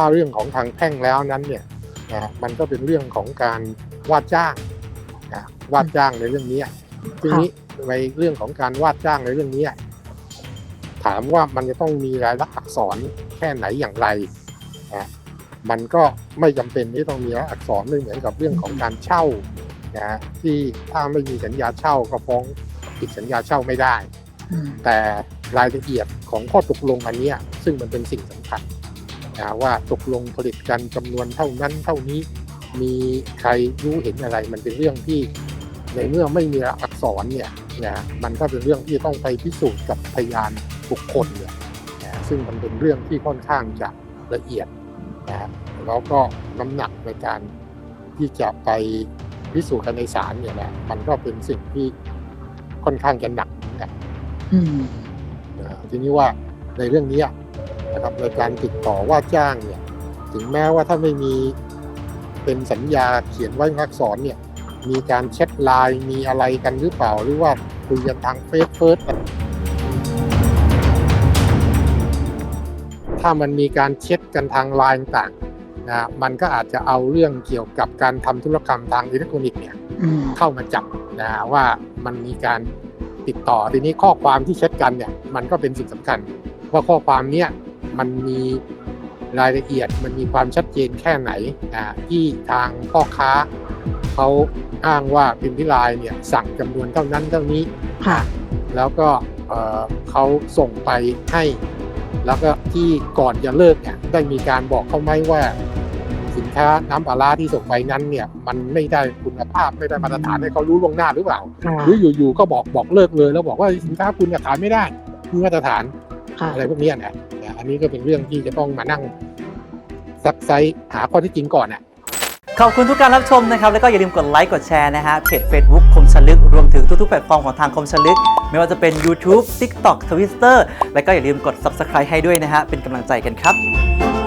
ถ้าเรื่องของทางแพ่งแล้วนั้นเนี่ยนะฮะมันก็เป็นเรื่องของการว่าจ้างนะว่าจ้างในเรื่องเนี้ยทีนี้ในเรื่องของการว่าจ้างในเรื่องเนี้ยถามว่ามันจะต้องมีรายลักษณ์อักษรแค่ไหนอย่างไรนะมันก็ไม่จำเป็นที่ต้องมีรายลักษณ์อักษรไม่เหมือนกับเรื่องของการเช่านะฮะที่ถ้าไม่มีสัญญาเช่าก็ฟ้องผิดสัญญาเช่าไม่ได้อืมแต่รายละเอียดของข้อตกลงอันเนี้ยซึ่งมันเป็นสิ่งสำคัญ นะว่าตกลงผลิตกันจำนวนเท่านั้นเท่านี้มีใครรู้เห็นอะไร มันเป็นเรื่องที่ในเมื่อไม่มีอักษรเนี่ยนะมันก็เป็นเรื่องที่ต้องไปพิสูจน์กับพยานบุคคลเนี่ยนะซึ่งมันเป็นเรื่องที่ค่อนข้างจะละเอียดนะแล้วก็น้ำหนักในการที่จะไปพิสูจน์กันในศาลเนี่ยนะมันก็เป็นสิ่งที่ค่อนข้างจะหนักเหมือนกันอืมนะทีนี้ว่าในเรื่องเนี้ย นะครับในการติดต่อว่าจ้างเนี่ยถึงแม้ว่าถ้าไม่มีเป็นสัญญาเขียนไว้ในอักษรเนี่ยมีการแชทไลน์มีอะไรกันหรือเปล่าหรือว่าคุยกันทางเฟซเฟิร์สถ้ามันมีการเช็ดกันทางไลน์ต่างๆนะมันก็อาจจะเอาเรื่องเกี่ยวกับการทำธุรกรรมทางอิเล็กทรอนิกส์เนี่ยอืมเข้ามาจับนะว่ามันมีการติดต่อทีนี้ข้อความที่เช็ดกันเนี่ยมันก็เป็นสิ่งสำคัญ ว่าข้อความเนี้ย มันมีรายละเอียดมันมีความชัดเจนแค่ไหนอ่าที่ทางพ่อค้าเขาอ้างว่าพิมพิลายเนี่ยสั่งจำนวนเท่านั้นเท่านี้ค่ะแล้วก็เอ่อเขาส่งไปให้ แล้วก็ที่ก่อนจะเลิกเนี่ยได้มีการบอกเขาไหมว่า สินค้าน้ำปลาร้าที่ส่งไปนั้นเนี่ยมันไม่ได้คุณภาพไม่ได้มาตรฐานให้เขารู้ล่วงหน้าหรือเปล่าค่ะหรืออยู่ๆก็บอกบอกเลิกเลย แล้วบอกว่าสินค้าคุณเนี่ยขายไม่ได้มีมาตรฐานค่ะ อะไรพวกเนี้ยนะนะอันนี้ก็เป็นเรื่องที่จะต้องมานั่งซักไซหาข้อที่จริงก่อนอะขอบคุณทุกการรับชมนะครับ แล้วก็อย่าลืมกดไลค์กดแชร์นะฮะเพจ Facebook คมชลึก รวมถึงทุกๆแพลตฟอร์มของทางคมชลึก ไม่ว่าจะเป็น YouTube TikTok Twitter แล้วก็อย่าลืมกด Subscribe ให้ด้วยนะฮะเป็นกำลังใจกันครับ